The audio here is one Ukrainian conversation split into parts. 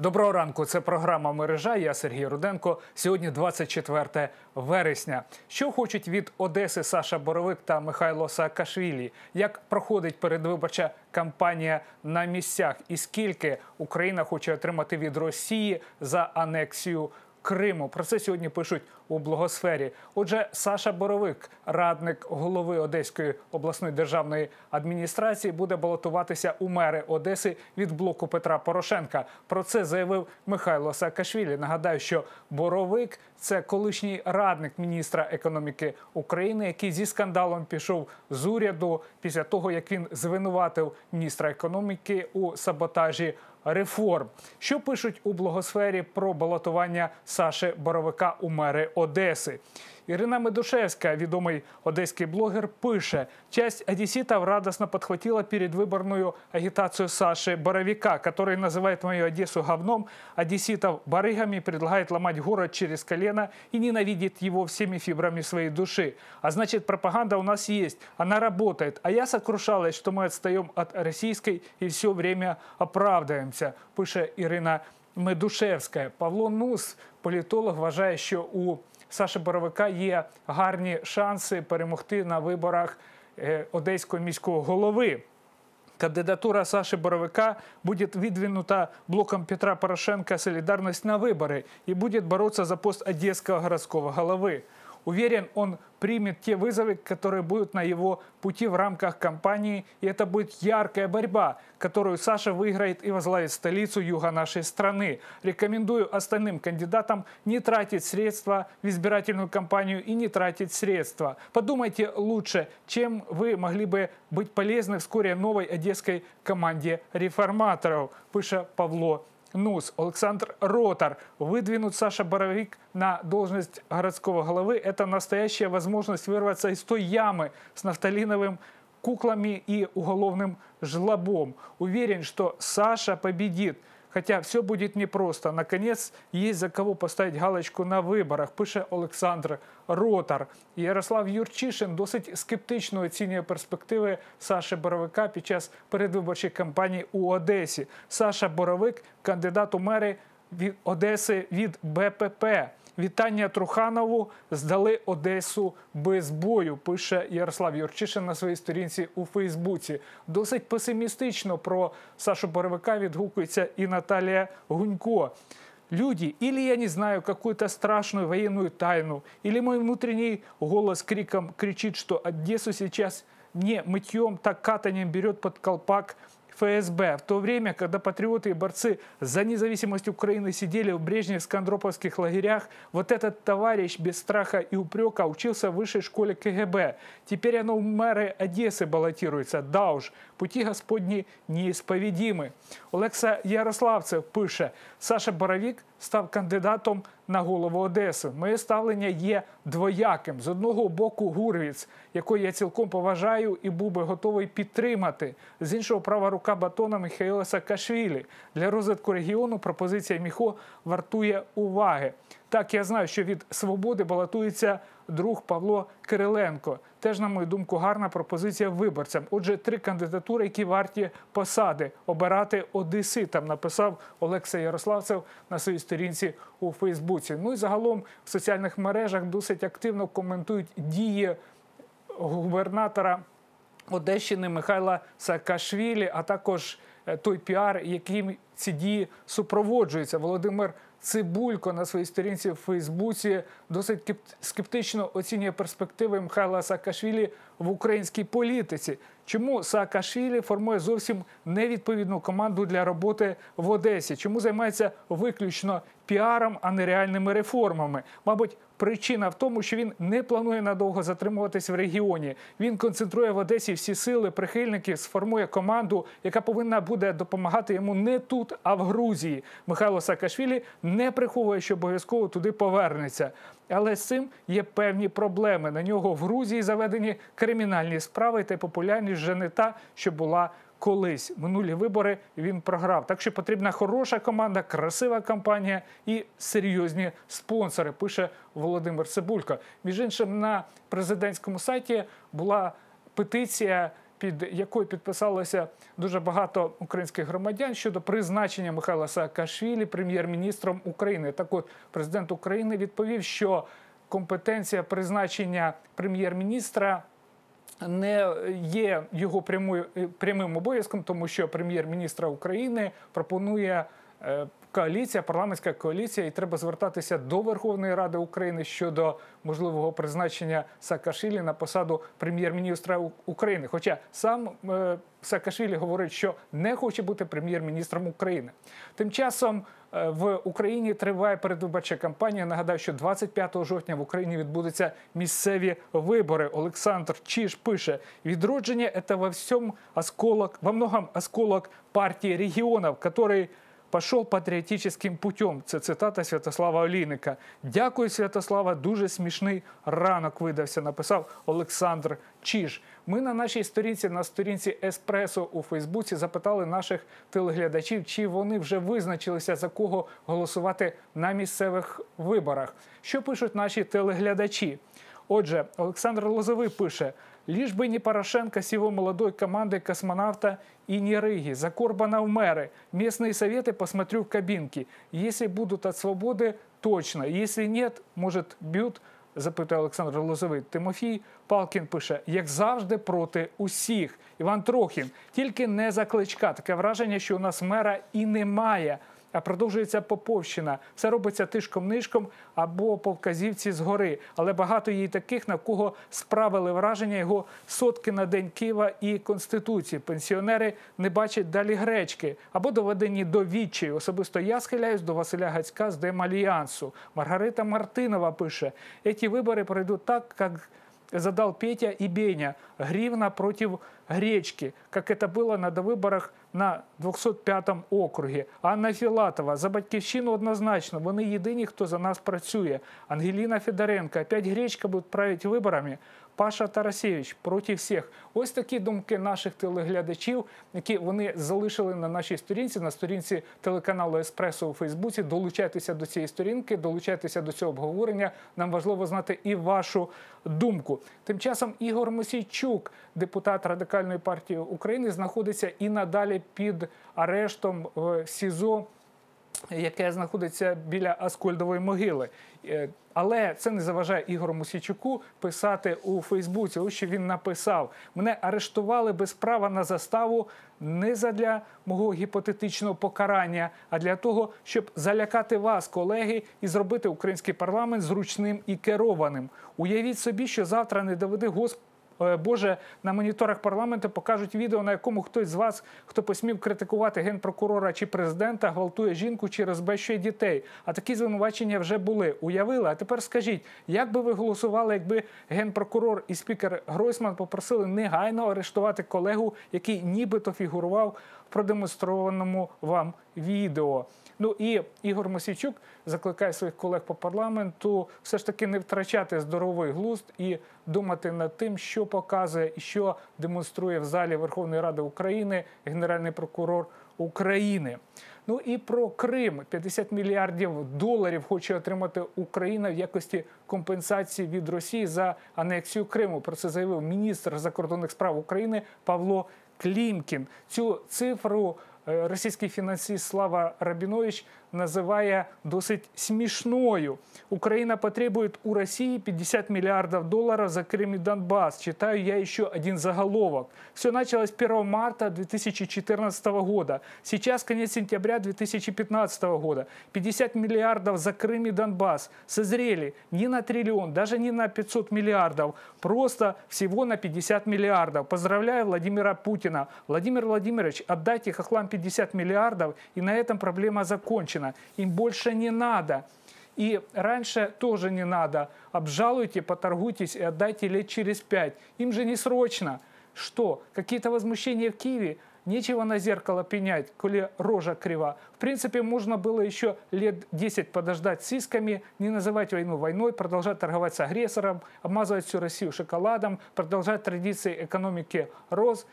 Доброго ранку. Це програма Мережа. Я Сергій Руденко. Сьогодні 24 вересня. Що хочуть від Одеси Саша Боровик та Михайло Саакашвілі? Як проходить передвиборча кампанія на місцях? І скільки Україна хоче отримати від Росії за анексію? Криму про це сьогодні пишуть у благосфері. Отже, Саша Боровик, радник голови Одеської обласної державної адміністрації, буде балотуватися у мери Одеси від блоку Петра Порошенка. Про це заявив Михайло Саакашвілі. Нагадаю, що Боровик це колишній радник міністра економіки України, який зі скандалом пішов з уряду після того, як він звинуватив міністра економіки у саботажі реформ. Що пишуть у блогосфері про балотування Саши Боровика у мери Одеси? Ирина Медушевская, ведомый одесский блогер, пише, часть одесситов радостно подхватила передвыборную агитацию Саши Боровика, который называет мою Одессу говном, одесситов барыгами, предлагает ломать город через колено и ненавидит его всеми фибрами своей души. А значит, пропаганда у нас есть, она работает. А я сокрушалась, что мы отстаем от российской и все время оправдываемся, пише Ірина Медушевська. Павло Нус, політолог, вважає, що у Саші Боровика є гарні шанси перемогти на виборах е, одеського міського голови. Кандидатура Саши Боровика будет выдвинута блоком Петра Порошенко «Солидарность на выборы» и будет бороться за пост Одесского городского головы. Уверен, он примет те вызовы, которые будут на его пути в рамках кампании, и это будет яркая борьба, которую Саша выиграет и возглавит столицу юга нашей страны. Рекомендую остальным кандидатам не тратить средства в избирательную кампанию и не тратить средства. Подумайте лучше, чем вы могли бы быть полезны вскоре новой одесской команде реформаторов, пише Павло НУС Александр Ротар выдвинут Саша Боровик на должность городского головы. Это настоящая возможность вырваться из той ямы с нафталиновым куклами и уголовным жлобом. Уверен, что Саша победит. Хотя все будет непросто. Наконец, есть за кого поставить галочку на виборах, пише Олександр Ротар. Ярослав Юрчишин досить скептично оцінює перспективи Саші Боровика під час передвиборчої кампанії у Одесі. Саша Боровик, кандидат у мери від Одеси від БПП. Вітання Труханову здали Одесу без бою. Пише Ярослав Юрчишин на своїй сторінці у Фейсбуці. Досить песимістично про Сашу Боровика відгукується і Наталія Гунько. Люди, или я не знаю какую-то страшную военную тайну, или мой внутренний голос криком кричит, что Одессу сейчас не мытьем, так катанием берет под колпак ФСБ. В то время, когда патриоты и борцы за независимость Украины сидели в брежневско-андроповских лагерях, вот этот товарищ без страха и упрека учился в высшей школе КГБ. Теперь оно в мэры Одессы баллотируется. Да уж, пути Господні неисповедимы. Олекса Ярославцев пише, Саша Боровік став кандидатом на голову Одеси. Моє ставлення є двояким. З одного боку, Гурвіц, якої я цілком поважаю і був би готовий підтримати. З іншого права рука батона Михайла Саакашвілі. Для розвитку регіону пропозиція Міхо вартує уваги. Так, я знаю, що від свободи балотується друг Павло Кириленко. Теж, на мою думку, гарна пропозиція виборцям. Отже, три кандидатури, які варті посади обирати одеситам, написав Олекса Ярославцев на своїй сторінці у Фейсбуці. Ну і загалом в соціальних мережах досить активно коментують дії губернатора Одещини Михайла Саакашвілі, а також е, той піар, яким ці дії супроводжуються. Володимир Цибулько на своїй сторінці в Фейсбуці досить скептично оцінює перспективи Михайла Саакашвілі в українській політиці. Чому Саакашвілі формує зовсім невідповідну команду для роботи в Одесі? Чому займається виключно піаром, а не реальними реформами? Мабуть, причина в тому, що він не планує надовго затримуватись в регіоні. Він концентрує в Одесі всі сили прихильників, сформує команду, яка повинна буде допомагати йому не тут, а в Грузії. Михайло Саакашвілі не приховує, що обов'язково туди повернеться. Але з цим є певні проблеми. На нього в Грузії заведені кримінальні справи, та популярність вже не та, що була колись. Минулі вибори він програв. Так що потрібна хороша команда, красива кампанія і серйозні спонсори. Пише Володимир Цибулько. Між іншим, на президентському сайті була петиція під якою підписалося дуже багато українських громадян щодо призначення Михайла Саакашвілі прем'єр-міністром України. Так от президент України відповів, що компетенція призначення прем'єр-міністра не є його прямою прямим обов'язком, тому що прем'єр-міністра України пропонує е, коаліція, парламентська коаліція, і треба звертатися до Верховної Ради України щодо можливого призначення Саакашвілі на посаду прем'єр-міністра України. Хоча сам е, Саакашвілі говорить, що не хоче бути прем'єр-міністром України. Тим часом е, в Україні триває передвиборча кампанія. Нагадаю, що 25 жовтня в Україні відбудуться місцеві вибори. Олександр Чиж пише: відродження це во всьому осколок, во многом осколок партії регіонів, який пішов патріотичним путем. Це цитата Святослава Олійника. Дякую, Святослава. Дуже смішний ранок видався. Написав Олександр Чиж. Ми на нашій сторінці, на сторінці Еспресо у Фейсбуці, запитали наших телеглядачів, чи вони вже визначилися за кого голосувати на місцевих виборах. Що пишуть наші телеглядачі? Отже, Олександр Лозовий пише: лишь бы не Порошенко с его молодой командой космонавта и не Рыги. За Корбана в мэры. Местные советы посмотрю в кабинке. Если будут от свободы, точно. Если нет, может, б'ють, запитує Олександр Лозовий. Тимофій Палкін пише, як завжди, проти усіх. Іван Трохін, тільки не за кличка. Таке враження, що у нас мера і немає. А продовжується Поповщина. Все робиться тишком-нишком або по вказівці згори. Але багато є таких, на кого справили враження його сотки на день Києва і Конституції. Пенсіонери не бачать далі гречки або доведені до відчаю. Особисто я схиляюсь до Василя Гацька з Демальянсу. Маргарита Мартинова пише: ці вибори пройдуть так, як задал Петя и Беня. Гривна против гречки, как это было на довыборах на 205 округі. Анна Філатова за батьківщину однозначно. Вони єдині, хто за нас працює. Ангеліна Федоренко, опять гречка будуть правити виборами. Паша Тарасєвич проти всіх. Ось такі думки наших телеглядачів, які вони залишили на нашій сторінці, на сторінці телеканалу Еспресо у Фейсбуці. Долучайтеся до цієї сторінки, долучайтеся до цього обговорення. Нам важливо знати і вашу думку. Тим часом Ігор Мосійчук, депутат радикальної партії України, знаходиться і надалі під арештом в СІЗО яке знаходиться біля Аскольдової могили. Е, Але це не заважає Ігору Мусічуку писати у Фейсбуці. Ось що він написав: мене арештували без права на заставу не задля мого гіпотетичного покарання, а для того, щоб залякати вас, колеги, і зробити український парламент зручним і керованим. Уявіть собі, що завтра не доведи Господь. Е, Боже, на моніторах парламенту покажуть відео, на якому хтось з вас, хто посмів критикувати генпрокурора чи президента, гвалтує жінку чи розбещує дітей. А такі звинувачення вже були. Уявили. А тепер скажіть, як би ви голосували, якби генпрокурор і спікер Гройсман попросили негайно арештувати колегу, який нібито фігурував в продемонстрованому вам відео? Ну і Ігор Мосійчук закликає своїх колег по парламенту все ж таки не втрачати здоровий глузд і думати над тим, що показує і що демонструє в залі Верховної Ради України Генеральний прокурор України. Ну і про Крим 50 мільярдів доларів хоче отримати Україна в якості компенсації від Росії за анексію Криму. Про це заявив міністр закордонних справ України Павло Клімкін. Цю цифру російський фінансист Слава Рабінович називає досить смішною. Україна потребует у России 50 миллиардов долларов за Крым и Донбасс. Читаю я еще один заголовок. Все началось 1 марта 2014 года. Сейчас конец сентября 2015 года. 50 миллиардов за Крым и Донбасс созрели не на триллион, даже не на 500 миллиардов, просто всего на 50 миллиардов. Поздравляю Владимира Путина. Владимир Владимирович, отдайте хохлам 50 миллиардов, и на этом проблема закончена. Им больше не надо. И раньше тоже не надо. Обжалуйте, поторгуйтесь и отдайте лет через пять. Им же не срочно. Что? Какие-то возмущения в Киеве? Нечего на зеркало пенять, коли рожа крива. В принципе, можно было еще лет 10 подождать с исками, не называть войну войной, продолжать торговать с агрессором, обмазывать всю Россию шоколадом, продолжать традиции экономики роз.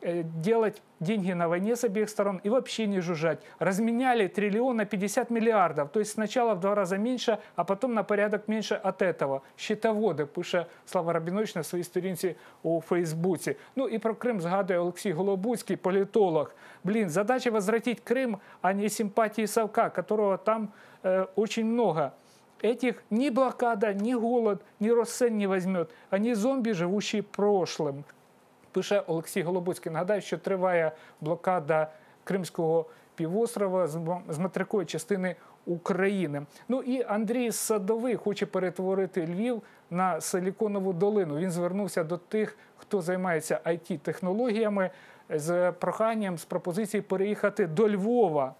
э, делать деньги на войне с обеих сторон и вообще не жужжать. Разменяли триллион на 50 миллиардов. То есть сначала в два раза меньше, а потом на порядок меньше от этого. Щитоводи, пише Слава Рабінович на своїй сторінці у Фейсбуці. Ну і про Крим згадує Олексій Голобуцький, політолог. Блин, задача возвратить Крым, а не симпатии Совка, которого там э, очень много. Этих ни блокада, ни голод, ни Россен не возьмет. Они зомби, живущие прошлым. Пише Олексій Голобуцький. Нагадаю, що триває блокада Кримського півострова з м- з материкової частини України. Ну і Андрій Садовий хоче перетворити Львів на силіконову долину. Він звернувся до тих, хто займається it технологіями з проханням з пропозицією переїхати до Львова.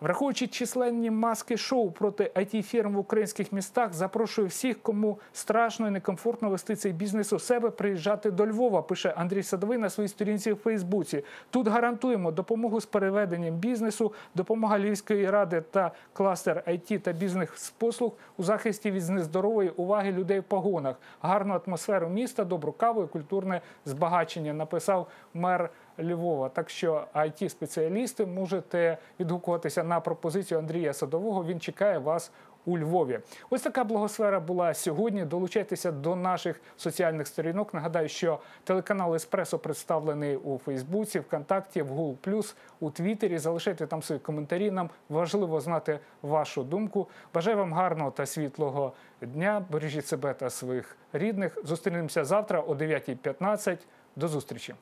Враховуючи численні маски шоу проти it фірм в українських містах, запрошую всіх, кому страшно і некомфортно вести цей бізнес у себе, приїжджати до Львова. Пише Андрій Садовий на своїй сторінці в Фейсбуці. Тут гарантуємо допомогу з переведенням бізнесу, допомога Львівської ради та кластер IT та бізнес послуг у захисті від нездорової уваги людей в погонах, гарну атмосферу міста, добру каву і культурне збагачення. Написав мер. Львова. Так що it спеціалісти можете відгукуватися на пропозицію Андрія Садового. Він чекає вас у Львові. Ось така благосфера була сьогодні. Долучайтеся до наших соціальних сторінок. Нагадаю, що телеканал Еспресо представлений у Фейсбуці, ВКонтакті, в Google+, у Твіттері. Залишайте там свої коментарі. Нам важливо знати вашу думку. Бажаю вам гарного та світлого дня. Бережіть себе та своїх рідних. Зустрінемося завтра о 9.15. До зустрічі.